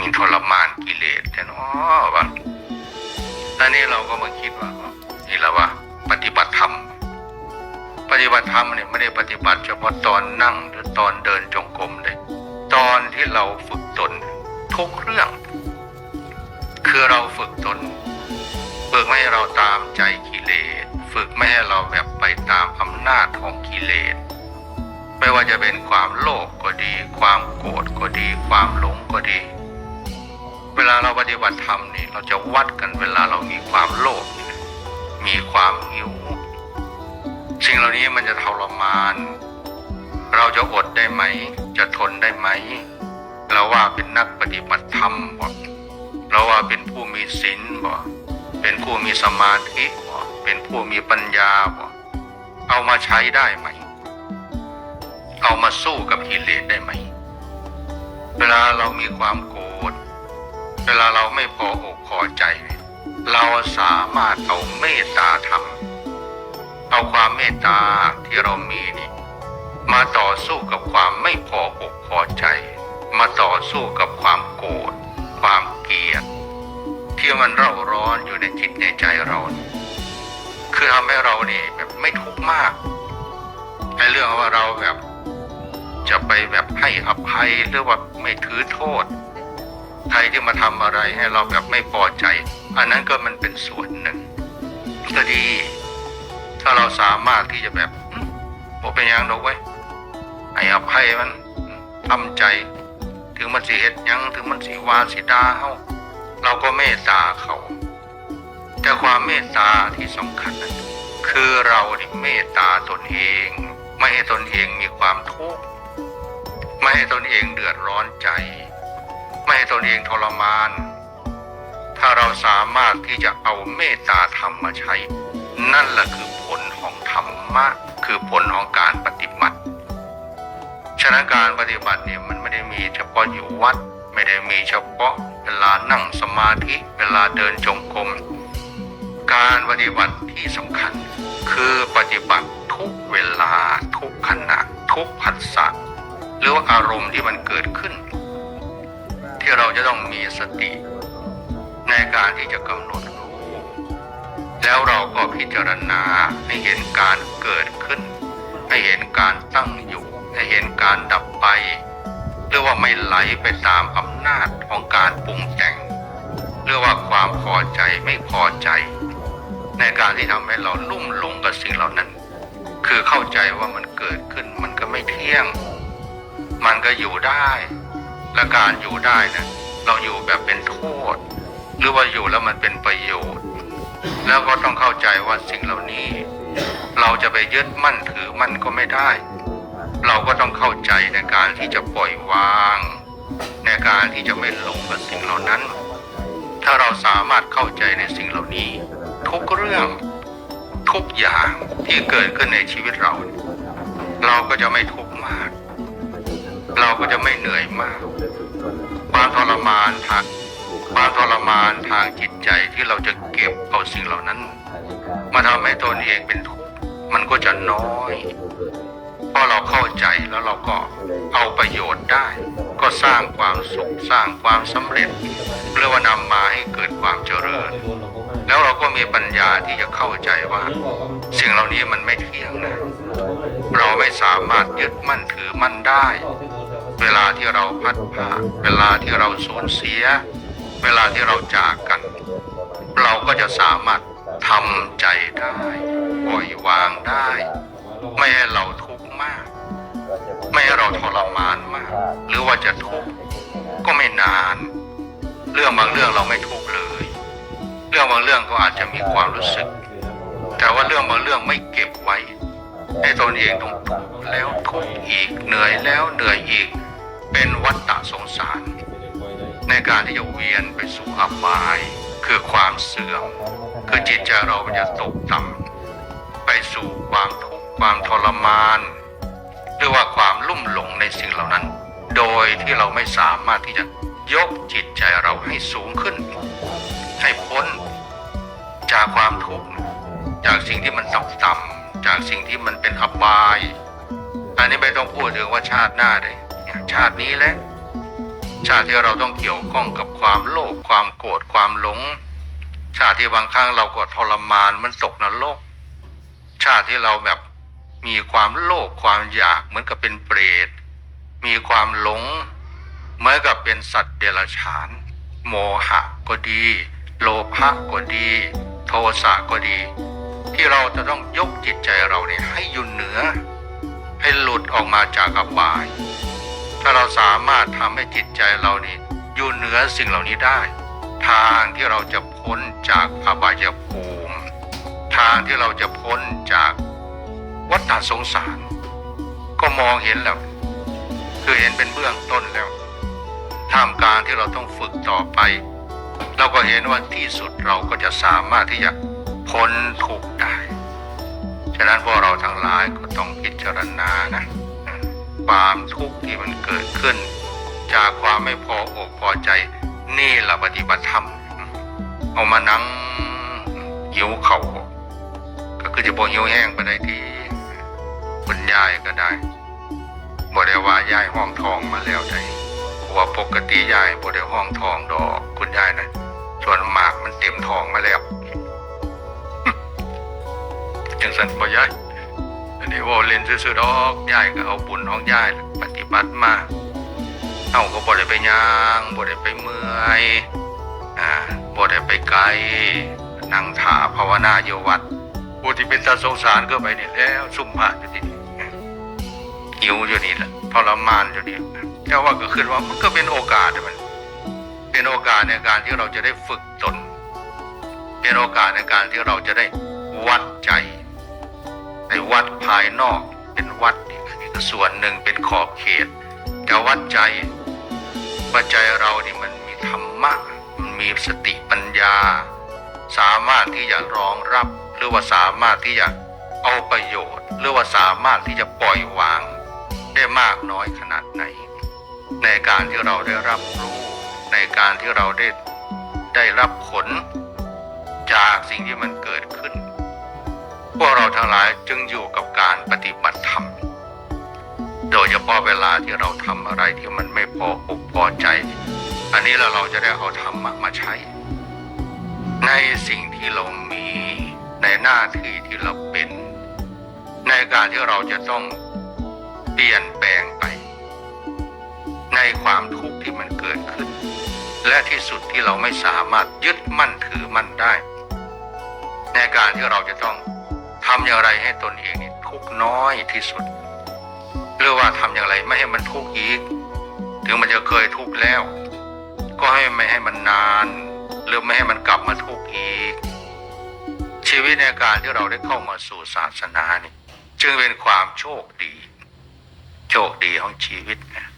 มีทรมานกิเลสแค่นอวะอันนี้เราก็มาคิดว่านี่แหละว่า ปฏิบัติธรรม ปฏิบัติธรรมเนี่ยไม่ได้ปฏิบัติเฉพาะตอนนั่งหรือตอนเดินจงกรมเลย ตอนที่เราฝึกตนทุกเรื่อง คือเราฝึกตนฝึกไม่ให้เราตามใจกิเลส ฝึกไม่ให้เราแบบไปตามอำนาจของกิเลส ไม่ว่าจะเป็นความโลภก็ดี ความโกรธก็ดี ความหลงก็ดี วลาเราปฏิบัติธรรมนี่เราจะวัดกันเวลาเรามีความโลภมีความหิว สิ่งเหล่านี้มันจะทรมาน เราจะอดได้ไหม จะทนได้ไหม เราว่าเป็นนักปฏิบัติธรรมบ่เราว่าเป็นผู้มีศีลบ่เป็นผู้มีสมาธิบ่เป็นผู้มีปัญญาบ่เอามาใช้ได้ไหม เอามาสู้กับกิเลสได้ไหม เวลาเรามีความโกรธ เวลาเราไม่พออกพอใจ เราสามารถเอาเมตตาธรรมเอาความเมตตาที่เรามีนี่ มาต่อสู้กับความไม่พออกพอใจ มาต่อสู้กับความโกรธความเกลียดที่มันเร่าร้อนอยู่ในจิตในใจเรา คือทำให้เรานี่แบบไม่ทุกข์มากในเรื่องว่าเราแบบ จะไปแบบให้อภัยหรือว่าไม่ถือโทษ ใครที่มาทำอะไรให้เราแบบไม่พอใจ อันนั้นก็มันเป็นส่วนหนึ่งก็ดี ถ้าเราสามารถที่จะแบบอืมผมเป็นยังดอกไว้ให้อภัยมันทำใจ ถึงมันสิเฮ็ดยังถึงมันสิวาสิดาเฮาเราก็เมตตาเขา แต่ความเมตตาที่สำคัญนั้นคือเรานี่เมตตาตนเอง ไม่ให้ตนเองมีความทุกข์ไม่ให้ตนเองเดือดร้อนใจ ไม่ให้ตนเองทรมาน ถ้าเราสามารถที่จะเอาเมตตาธรรมมาใช้ นั่นแหละคือผลของธรรมะ คือผลของการปฏิบัติ ฉะนั้นการปฏิบัติเนี่ยมันไม่ได้มีเฉพาะอยู่วัด ไม่ได้มีเฉพาะเวลานั่งสมาธิ เวลาเดินจงกรม การปฏิบัติที่สำคัญ คือปฏิบัติทุกเวลาทุกขณะทุกผัสสะหรือว่าอารมณ์ที่มันเกิดขึ้น ที่เราจะต้องมีสติ ในการที่จะกำหนดรู้ แล้วเราก็พิจารณาให้เห็นการเกิดขึ้น ให้เห็นการตั้งอยู่ ให้เห็นการดับไป หรือว่าไม่ไหลไปตามอำนาจของการปรุงแต่ง หรือว่าความพอใจไม่พอใจ ในการที่ทำให้เราลุ่มหลงกับสิ่งเหล่านั้น คือเข้าใจว่ามันเกิดขึ้นมันก็ไม่เที่ยง มันก็อยู่ได้ และการอยู่ได้นะเราอยู่แบบเป็นโทษ หรือว่าอยู่แล้วมันเป็นประโยชน์ แล้วก็ต้องเข้าใจว่าสิ่งเหล่านี้ เราจะไปยึดมั่นถือมั่นก็ไม่ได้ เราก็ต้องเข้าใจในการที่จะปล่อยวาง ในการที่จะไม่หลงกับสิ่งเหล่านั้น ถ้าเราสามารถเข้าใจในสิ่งเหล่านี้ ทุกเรื่องทุกอย่างที่เกิดขึ้นในชีวิตเรา เราก็จะไม่ทุกข์มาก เราก็จะไม่เหนื่อยมาก ความทรมานทางความทรมานทางจิตใจที่เราจะเก็บเอาสิ่งเหล่านั้น มาทำให้ตนเองเป็นทุกข์มันก็จะน้อยเพราะเราเข้าใจแล้วเราก็เอาประโยชน์ได้ ก็สร้างความสุขสร้างความสำเร็จเรียกว่านำมาให้เกิดความเจริญ แล้วเราก็มีปัญญาที่จะเข้าใจว่า สิ่งเหล่านี้มันไม่เที่ยงนะ เราไม่สามารถยึดมั่นถือมั่นได้ เวลาที่เราพัดผ่าเวลาที่เราสูญเสีย เวลาที่เราจากกัน เราก็จะสามารถทำใจได้ปล่อยวางได้ ไม่ให้เราทุกข์มาก ไม่ให้เราทรมานมาก หรือว่าจะทุกข์ก็ไม่นาน เรื่องบางเรื่องเราไม่ทุกข์เลย เรื่องบางเรื่องก็อาจจะมีความรู้สึก แต่ว่าเรื่องบางเรื่องไม่เก็บไว้ให้ตนเองต้องทุกข์แล้วทุกข์อีกเหนื่อยแล้วเหนื่อยอีก เป็นวัฏฏะสงสาร ในการที่จะเวียนไปสู่อบาย คือความเสื่อม คือจิตใจเราจะตกต่ำไปสู่ความทุกข์ความทรมานหรือว่าความลุ่มหลงในสิ่งเหล่านั้น โดยที่เราไม่สามารถที่จะยกจิตใจเราให้สูงขึ้น ให้พ้นจากความทุกข์จากสิ่งที่มันต่ำๆจากสิ่งที่มันเป็นอบาย อันนี้ไม่ต้องพูดถึงว่าชาติหน้าเลย เนี่ยชาตินี้แหละ ชาติที่เราต้องเกี่ยวข้องกับความโลภความโกรธความหลง ชาติที่บางครั้งเราก็ทรมานมันตกนรกชาติที่เราแบบมีความโลภความอยากเหมือนกับเป็นเปรต มีความหลง เหมือนกับเป็นสัตว์เดรัจฉาน โมหะก็ดี โลภะก็ดี โทสะก็ดี ที่เราจะต้องยกจิตใจเราเนี่ยให้อยู่เหนือ ให้หลุดออกมาจากอบาย ถ้าเราสามารถทำให้จิตใจเรานี่อยู่เหนือสิ่งเหล่านี้ได้ ทางที่เราจะพ้นจากอบายภูมิ ทางที่เราจะพ้นจากวัฏสงสาร ก็มองเห็นแล้ว คือเห็นเป็นเบื้องต้นแล้วท่ามกลางที่เราต้องฝึกต่อไป เราก็เห็นว่าที่สุดเราก็จะสามารถที่จะพ้นทุกข์ได้ ฉะนั้นพวกเราทั้งหลายก็ต้องพิจารณานะ ความทุกข์ที่มันเกิดขึ้น จากความไม่พออกพอใจ นี่แหละปฏิบัติธรรมเอามานั่งหิวเขา่าก็คือจะบอกหิวแห้งไปได้ที่คุณยายก็ได้บ่ได้ว่ายายห้องทองมาแล้วได้เพราะว่าปกติยายบ่ได้ห้องทองดอกคุณยายนะส่วนหมากมันเต็มทองมาแล้วจังสันบ่ยาย อันนี้ว่าเล่นซื่อๆดอกยายก็เอาบุญของยายปฏิบัติมาเอาก็บ่ได้ไปย่างบ่ได้ไปเมื่อยอ่าบ่ได้ไปไกลนั่งถาภาวนาอยู่วัดผู้ที่เป็นตาสงสารก็ไปนี่แล้วซุ่มพระอยู่ที่นี่หิวอยู่นี่แหละทรมานอยู่นี่แต่ว่าก็คือว่ามันก็เป็นโอกาสมัน เป็นโอกาสในการที่เราจะได้ฝึกตน เป็นโอกาสในการที่เราจะได้วัดใจ ในวัดภายนอกเป็นวัดอีกส่วนหนึ่งเป็นขอบเขตแต่วัดใจว่าใจเรานี่มันมีธรรมะมันมีสติปัญญา สามารถที่จะรองรับ หรือว่าสามารถที่จะเอาประโยชน์ หรือว่าสามารถที่จะปล่อยวาง ได้มากน้อยขนาดไหน ในการที่เราได้รับรู้ในการที่เราได้ได้รับผลจากสิ่งที่มันเกิด พวกเราทั้งหลายจึงอยู่กับการปฏิบัติธรรม โดยเฉพาะเวลาที่เราทำอะไรที่มันไม่พออกพอใจ อันนี้เราเราจะได้เอาธรรมะมาใช้ ในสิ่งที่เรามีในหน้าที่ที่เราเป็น ในการที่เราจะต้องเปลี่ยนแปลงไป ในความทุกข์ที่มันเกิดขึ้น และที่สุดที่เราไม่สามารถยึดมั่นถือมั่นได้ ในการที่เราจะต้อง ทำอย่างไรให้ตนเองนี่ทุกน้อยที่สุด หรือว่าทำอย่างไรไม่ให้มันทุกข์อีก ถึงมันจะเคยทุกข์แล้ว ก็ให้ไม่ให้มันนาน หรือไม่ให้มันกลับมาทุกข์อีก ชีวิตในการที่เราได้เข้ามาสู่ศาสนานี่ จึงเป็นความโชคดี โชคดีของชีวิตนะ